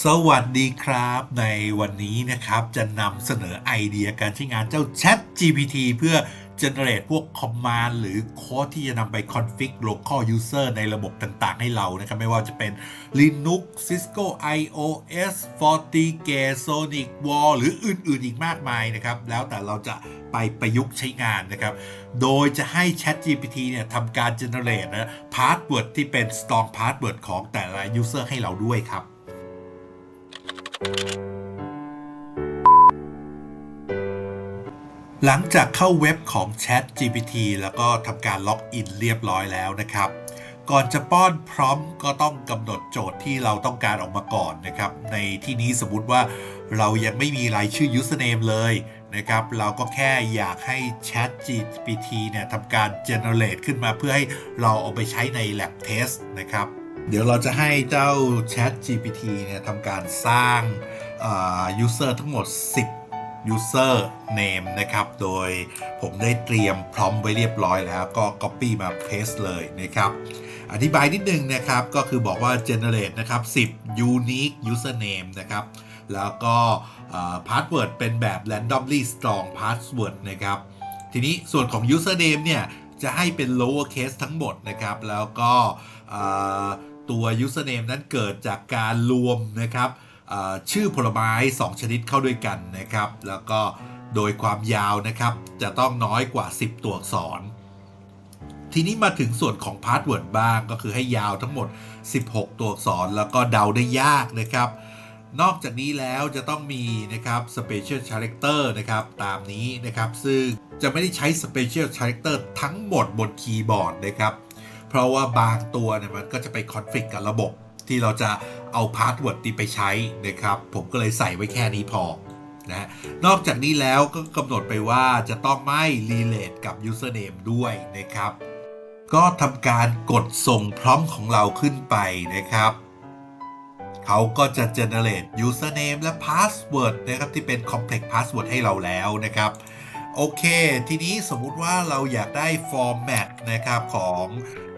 สวัสดีครับในวันนี้นะครับจะนำเสนอไอเดียการใช้งานเจ้า Chat GPT เพื่อ generate พวก command หรือโค้ดที่จะนำไป config local user ในระบบต่างๆ ให้เรานะครับ ไม่ว่าจะเป็น Linux Cisco iOS FortiGate Sonic Wall หรืออื่นๆอีกมากมายนะครับ แล้วแต่เราจะไปประยุกต์ใช้งานนะครับ โดยจะให้ Chat GPT เนี่ยทำการ generate นะ password ที่เป็น strong password ของแต่ละ user ให้เราด้วยครับ หลังจากเข้าเว็บของ Chat GPT แล้วก็ทำการล็อกอินเรียบร้อยแล้วนะครับ ก่อนจะป้อนพร้อมก็ต้องกำหนดโจทย์ที่เราต้องการออกมาก่อนนะครับ ในที่นี้สมมติว่าเรายังไม่มีรายชื่อ username เลยนะครับ เราก็แค่อยากให้ Chat GPT เนี่ยทำการ generate ขึ้นมาเพื่อให้เราเอาไปใช้ใน lab test นะครับ เดี๋ยวเราจะให้เจ้า Chat GPT เนี่ยทำการสร้าง user ทั้งหมด 10 user name นะครับ โดยผมได้เตรียมพร้อมไว้เรียบร้อยแล้วก็ copy มา paste เลยนะครับ อธิบายนิดนึงนะครับ ก็คือบอกว่า generate นะครับ 10 unique username นะครับแล้วก็พาสเวิร์ดเป็นแบบ randomly strong password นะครับ ทีนี้ส่วนของ username เนี่ย จะให้เป็น lower case ทั้งหมดนะครับ แล้วก็ ตัว username นั้นเกิดจากการรวมนะครับชื่อผลไม้ 2 ชนิดเข้าด้วยกันนะครับ แล้วก็โดยความยาวนะครับ จะต้องน้อยกว่า 10 ตัวอักษร ทีนี้มาถึงส่วนของพาสเวิร์ดบ้างก็คือให้ยาวทั้งหมด 16 ตัวอักษร แล้วก็เดาได้ยากนะครับ นอกจากนี้แล้วจะต้องมีนะครับ Special Character นะครับ ตามนี้นะครับ ซึ่งจะไม่ได้ใช้ Special Character ทั้งหมดบนคีย์บอร์ดนะครับ เพราะว่าบางตัวเนี่ยมันก็จะไปคอนฟ lict กับระบบ ที่เราจะเอาพาสเวิร์ดนี้ไปใช้นะครับ ผมก็เลยใส่ไว้แค่นี้พอนะนอกจากนี้แล้วก็กำหนดไปว่าจะต้องไม่ relate กับ username ด้วยนะครับ ก็ทำการกดส่งพร้อมของเราขึ้นไปนะครับเขาก็จะ generate username และ password นะครับ ที่เป็น complex password ให้เราแล้วนะครับ โอเค ทีนี้สมมุติว่าเราอยากได้ format นะครับของ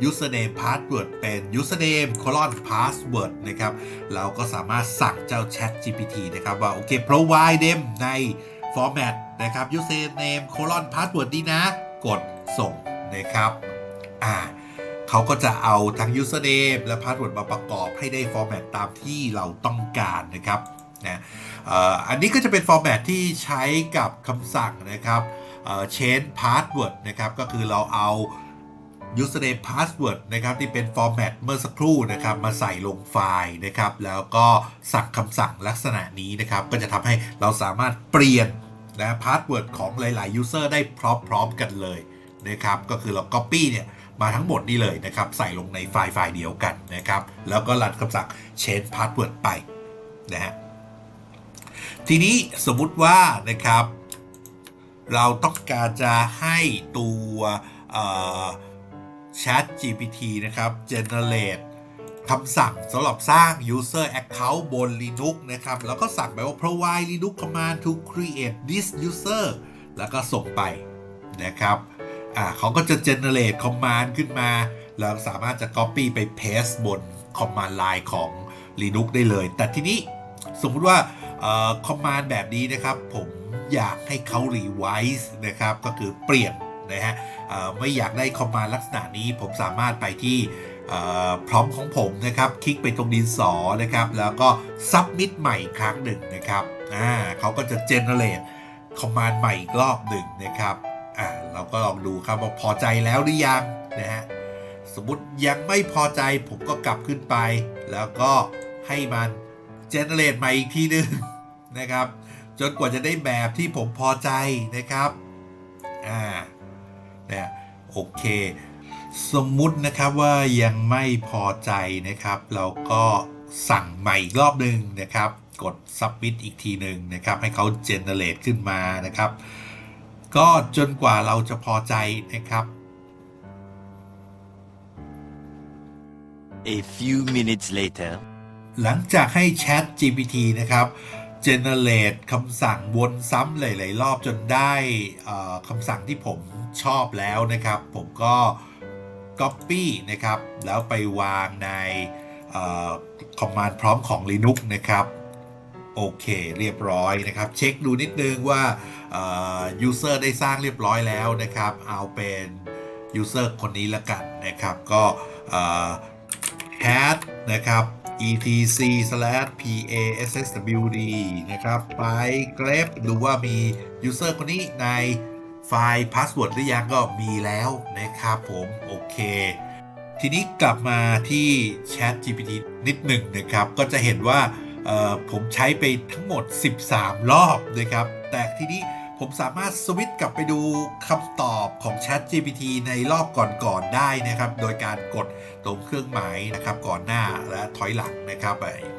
username password เป็น username colon password นะครับ เราก็สามารถสั่งเจ้า chat GPT นะครับว่าโอเค provide them ใน format นะครับ username colon password นี้นะ กดส่งนะครับ อ่าเขาก็จะเอาทั้ง username และ password มาประกอบให้ได้ format ตามที่เราต้องการนะครับ นะอันนี้ก็จะเป็น format ที่ใช้กับคำสั่งนะครับ change password นะครับ ก็คือเราเอา username password นะครับที่เป็น format เมื่อสักครู่นะครับมาใส่ลงไฟล์นะครับ แล้วก็สั่งคำสั่งลักษณะนี้นะครับ ก็จะทำให้เราสามารถเปลี่ยนนะ password ของหลาย ๆ user ได้พร้อม ๆ กันเลยนะครับ ก็คือเรา copy เนี่ยมาทั้งหมดนี่เลยนะครับ ใส่ลงในไฟล์ไฟล์เดียวกันนะครับ แล้วก็รันคำสั่ง change password ไปนะฮะ ทีนี้สมมุติว่านะครับ เราต้องการจะให้ตัว Chat GPT นะครับ generate คำสั่งสำหรับสร้าง user account บน Linux นะครับ แล้วก็สั่งไปว่า provide Linux command to create this user แล้วก็ส่งไปนะครับอ่าเขาก็จะ generate command ขึ้นมา เราสามารถจะ copy ไป paste บน command line ของ Linux ได้เลย แต่ทีนี้สมมุติว่า คอมมานด์แบบนี้นะครับผมอยากให้เขา revise นะครับก็คือเปลี่ยนนะฮะไม่อยากได้คอมมานด์ลักษณะนี้ผมสามารถไปที่พร้อมของผมนะครับ คลิกไปตรงดินสอนะครับ แล้วก็ submit ใหม่ครั้งหนึ่งนะครับอ่าเขาก็จะ generate คอมมานด์ใหม่อีกรอบหนึ่งนะครับอ่าเราก็ลองดูครับว่าพอใจแล้วหรือยังนะฮะสมมติยังไม่พอใจผมก็กลับขึ้นไป แล้วก็ให้มัน generate ใหม่อีกทีหนึ่ง นะครับ จนกว่าจะได้แบบที่ผมพอใจนะครับอ่าเนี่ยโอเค สมมุตินะครับว่ายังไม่พอใจนะครับ เราก็สั่งใหม่อีกรอบหนึ่งนะครับ กด submit อีกทีหนึ่งนะครับ ให้เขา generate ขึ้นมานะครับ ก็จนกว่าเราจะพอใจนะครับ A few minutes later. หลังจากให้ Chat GPT นะครับ generate คำสั่งวนซ้ำหลาย ๆ รอบจนได้คำสั่งที่ผมชอบแล้วนะครับ ผมก็ Copy นะครับ แล้วไปวางในคอมมานด์พร้อมของ Linux นะครับ โอเคเรียบร้อยนะครับ เช็คดูนิดนึงว่าเอ่อ user ได้สร้างเรียบร้อยแล้วนะครับ เอาเป็น user คนนี้ละกันนะครับ ก็เอ่อ cat นะครับ /etc/passwd นะครับ ไป grep ดูว่ามี user คนนี้ในไฟล์ password หรือยังก็มีแล้วนะครับผมโอเค ทีนี้กลับมาที่ Chat GPT นิดหนึ่งนะครับ ก็จะเห็นว่าผมใช้ไปทั้งหมด 13 รอบนะครับ แต่ทีนี้ ผมสามารถสวิตช์กลับไปดูคำตอบของ Chat GPT ในรอบก่อนๆได้นะครับ โดยการกดตรงเครื่องหมายนะครับก่อนหน้าและถอยหลังนะครับ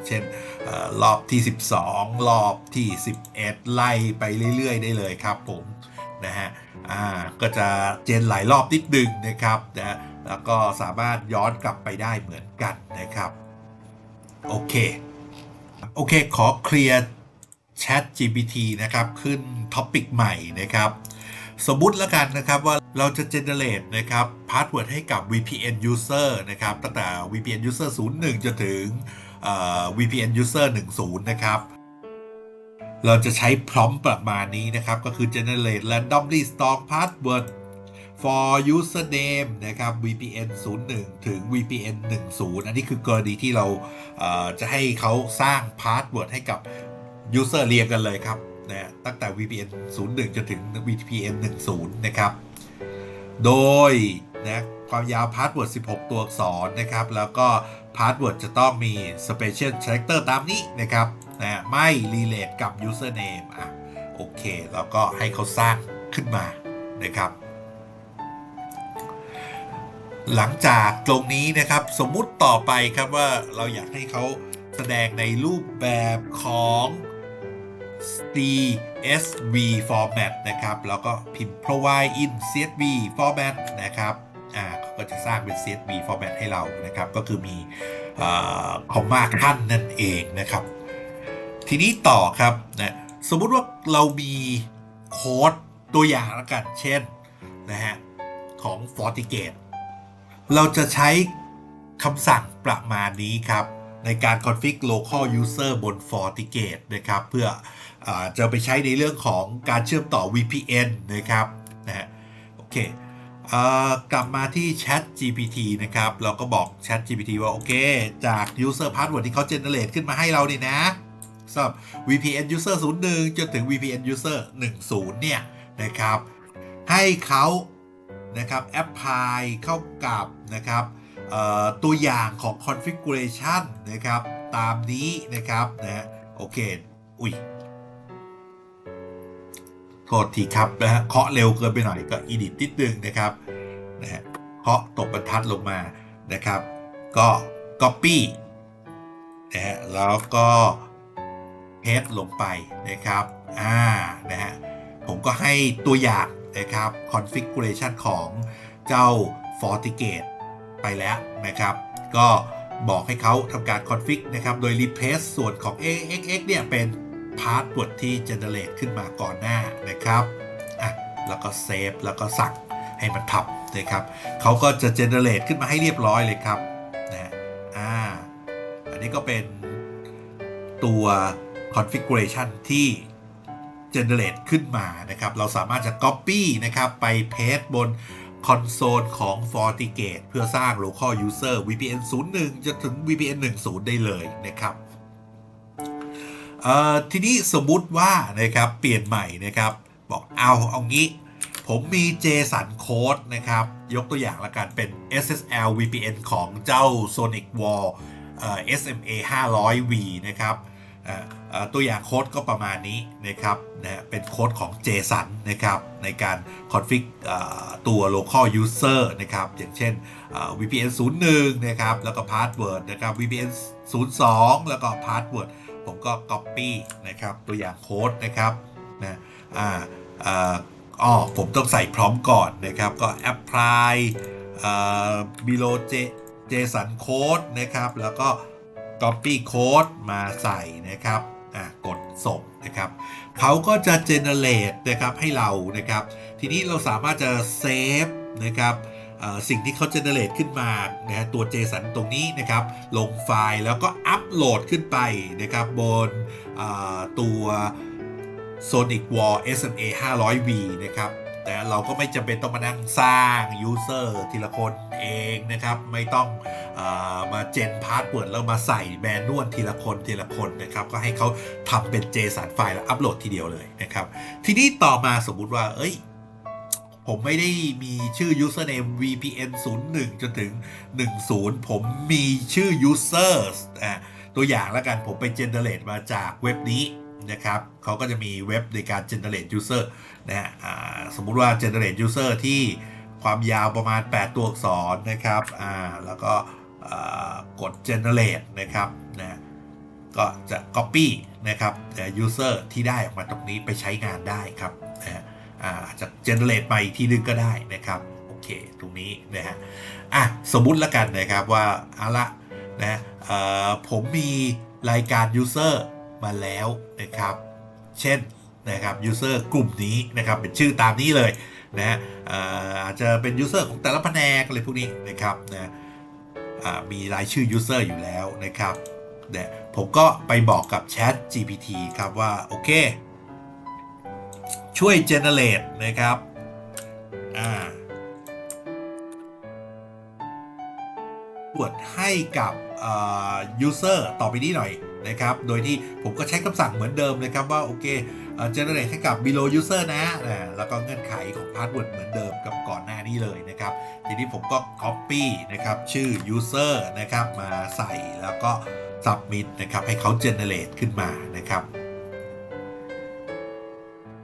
เช่นเออรอบที่ 12 รอบที่ 11 ไล่ไปเรื่อย ๆ ได้เลยครับผมนะฮะก็จะเจนหลายรอบนิดนึงนะครับนะแล้วก็สามารถย้อนกลับไปได้เหมือนกันนะครับ โอเค โอเค ขอเคลียร์ Chat GPT นะครับขึ้นท็อปิกใหม่นะครับสมมุติแล้วกันนะครับว่าเราจะ generate นะครับ password ให้กับ VPN user นะครับตั้งแต่ VPN user 01 จนถึง VPN user 10 นะครับ เราจะใช้พร้อมประมาณนี้นะครับ ก็คือ generate randomly stored password for username นะครับ VPN 01 ถึง VPN 10 อันนี้คือกรณีที่เราจะให้เขาสร้าง password ให้กับ user เรียงกันเลยครับนะตั้งแต่ VPN 01 จนถึง VPN 10 นะครับ โดยนะความยาว password 16 ตัวอักษรนะครับ แล้วก็ password จะต้องมี special character ตามนี้นะครับนะไม่ relate กับ username อะโอเค แล้วก็ให้เขาสร้างขึ้นมานะครับ หลังจากตรงนี้นะครับ สมมุติต่อไปครับว่าเราอยากให้เขาแสดงในรูปแบบของ CSV format นะครับ แล้วก็พิมพ์ provide in CSV format นะครับ อ่าเขาก็จะสร้างเป็น CSV format ให้เรานะครับ ก็คือมีคอมมาขั้นนั่นเองนะครับ ทีนี้ต่อครับนะสมมุติว่าเรามีโค้ดตัวอย่างแล้วกัน เช่นนะฮะของ FortiGate เราจะใช้คำสั่งประมาณนี้ครับ ในการ config local user บน FortiGate นะครับ เพื่ออจะไปใช้ในเรื่องของการเชื่อมต่อ VPN นะครับนะฮะโอเคอกลับมาที่ Chat GPT นะครับ เราก็บอก Chat GPT ว่า โอเค จาก user password ที่เขา generate ขึ้นมาให้เราเนี่ยนะสำหรับ VPN user 01 จนถึง VPN user 10 เนี่ยนะครับ ให้เขานะครับแอปพลายเข้ากับนะครับ ตัวอย่างของ configuration นะครับ ตามนี้นะครับนะโอเค อุ้ยโทษทีครับนะฮะเคาะเร็วเกินไปหน่อยก็อีดิทนิดนึงนะครับนะฮะเคาะตกบรรทัดลงมานะครับ ก็ copy นะฮะแล้วก็ paste ลงไปนะครับอ่านะฮะผมก็ให้ตัวอย่างนะครับ configuration ของเจ้า FortiGate ไปแล้วนะครับ ก็บอกให้เขาทำการ config นะครับ โดย replace ส่วนของ AXX เนี่ยเป็น password ที่ generate ขึ้นมาก่อนหน้านะครับอะแล้วก็ save แล้วก็สั่งให้มันทำนะครับเขาก็จะ generate ขึ้นมาให้เรียบร้อยเลยครับนะฮะอ่าอันนี้ก็เป็นตัว configuration ที่ generate ขึ้นมานะครับ เราสามารถจะ copy นะครับ ไป paste บน คอนโซลของ FortiGate เพื่อสร้าง local user VPN 01จนถึง VPN 10 ได้เลยนะครับเอ่อทีนี้สมมุติว่านะครับเปลี่ยนใหม่นะครับ บอกเอาเอางี้ผมมี JSON Code นะครับ ยกตัวอย่างละกันเป็น SSL VPN ของเจ้า Sonic Wall เอ่อ SMA 500V นะครับ ตัวอย่างโค้ดก็ประมาณนี้นะครับนะเป็นโค้ดของ JSON นะครับในการ config เอ่อตัว local user นะครับอย่างเช่น VPN 01นะครับแล้วก็ password นะครับ VPN 02 แล้วก็ password ผมก็ copy นะครับตัวอย่างโค้ดนะครับนะอ่าอ๋อผมต้องใส่พร้อมก่อนนะครับก็ apply อ่า below J JSON code นะครับแล้วก็ copy code มาใส่นะครับ กดส่งนะครับเขาก็จะ generate นะครับให้เรานะครับ ทีนี้เราสามารถจะ save นะครับสิ่งที่เขาเจเนเรตขึ้นมานะฮะตัว JSON ตรงนี้นะครับ ลงไฟล์แล้วก็อัปโหลดขึ้นไปนะครับบนเอ่อตัว Sonic Wall SMA 500V นะครับแต่เราก็ไม่จำเป็นต้องมานั่งสร้าง user ทีละคนเองนะครับ ไม่ต้อง มาเจนพาสเวิร์ดแล้วมาใส่แมนนวลทีละคนทีละคนนะครับก็ให้เขาทำเป็น JSON ไฟล์แล้วอัปโหลดทีเดียวเลยนะครับทีนี้ต่อมาสมมุติว่า เอ้ย ผมไม่ได้มีชื่อ username vpn 01 จนถึง 10 ผมมีชื่อ users อะตัวอย่างแล้วกันผมไป generate มาจากเว็บนี้นะครับเขาก็จะมีเว็บในการ generate user นะฮะสมมุติว่า generate user ที่ความยาวประมาณ 8 ตัวอักษรนะครับอ่าแล้วก็ กด generate นะครับนะก็จะ copy นะครับ user ที่ได้ออกมาตรงนี้ไปใช้งานได้ครับนะอาจจะ generate มาอีกทีนึงก็ได้นะครับโอเคตรงนี้นะฮะอะสมมุติแล้วกันนะครับว่าเอาละนะผมมีรายการ user มาแล้วนะครับ เช่นนะครับ user กลุ่มนี้นะครับเป็นชื่อตามนี้เลยนะฮะอาจจะเป็น user ของแต่ละแผนกอะไรพวกนี้นะครับนะ มีรายชื่อ user อยู่แล้วนะครับเนี่ยผมก็ไปบอกกับ Chat GPT ครับว่า โอเค ช่วย generate นะครับอ่าวดให้กับ user ต่อไปนี้หน่อยนะครับ โดยที่ผมก็ใช้คำสั่งเหมือนเดิมนะครับว่า โอเค เอ่อ generate ให้กับ below user นะแล้วก็เงื่อนไขของ password เหมือนเดิมกับก่อนหน้านี้เลยนะครับ ทีนี้ผมก็ copy นะครับชื่อ user นะครับมาใส่แล้วก็ submit นะครับให้เขา generate ขึ้นมานะครับ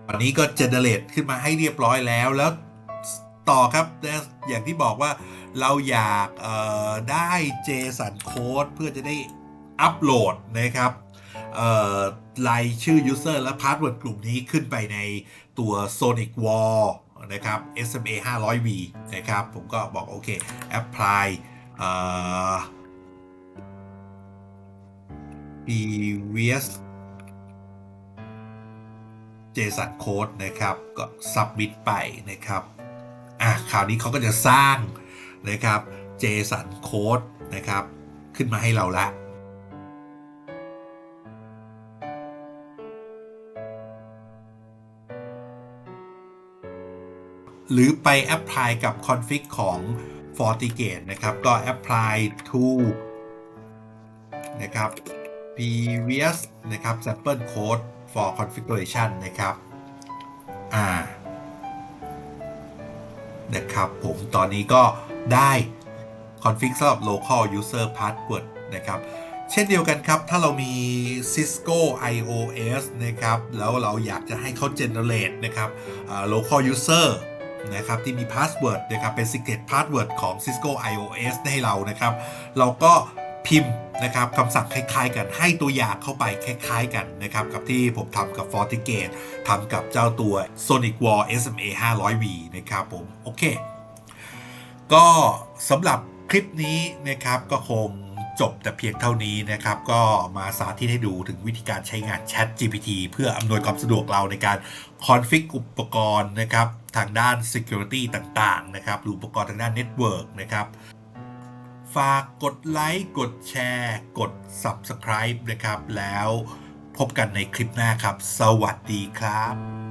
ตอนนี้ก็เจเนเรตขึ้นมาให้เรียบร้อยแล้วแล้วต่อครับนะอย่างที่บอกว่าเราอยากได้ JSON Code เพื่อจะได้อัปโหลดนะครับเอ่อ รายชื่อ User และ Password กลุ่มนี้ขึ้นไปในตัว Sonic Wall นะครับ SMA 500V นะครับ ผมก็บอกโอเค apply เอ่อ previous JSON Code นะครับ ก็ submit ไปนะครับ อะคราวนี้เขาก็จะสร้างนะครับ JSON Code นะครับ ขึ้นมาให้เราละ หรือไปแอพพลายกับคอนฟิกของ FortiGate นะครับ ก็แอปพลาย to นะครับ previous นะครับ sample code for configuration นะครับ อ่า นะครับ ผมตอนนี้ก็ได้คอนฟิกสำหรับ local user password นะครับ เช่นเดียวกันครับ ถ้าเรามี Cisco iOS นะครับ แล้วเราอยากจะให้เขา generate นะครับ local user นะครับที่มี password นะครับเป็น secret password ของ Cisco iOS ให้เรานะครับ เราก็พิมพ์นะครับคำสั่งคล้ายๆ กันให้ตัวอย่างเข้าไปคล้ายๆ กันนะครับกับที่ผมทำกับ FortiGate ทำกับเจ้าตัว Sonic Wall SMA 500V นะครับผม โอเค ก็สำหรับคลิปนี้นะครับก็คง จบแต่เพียงเท่านี้นะครับ ก็มาสาธิตให้ดูถึงวิธีการใช้งาน Chat GPT เพื่ออำนวยความสะดวกเราในการคอนฟิกอุปกรณ์นะครับ ทางด้าน Security ต่างๆ นะครับ หรืออุปกรณ์ทางด้าน Network นะครับ ฝากกดไลค์กดแชร์ กด Subscribe นะครับ แล้วพบกันในคลิปหน้าครับ สวัสดีครับ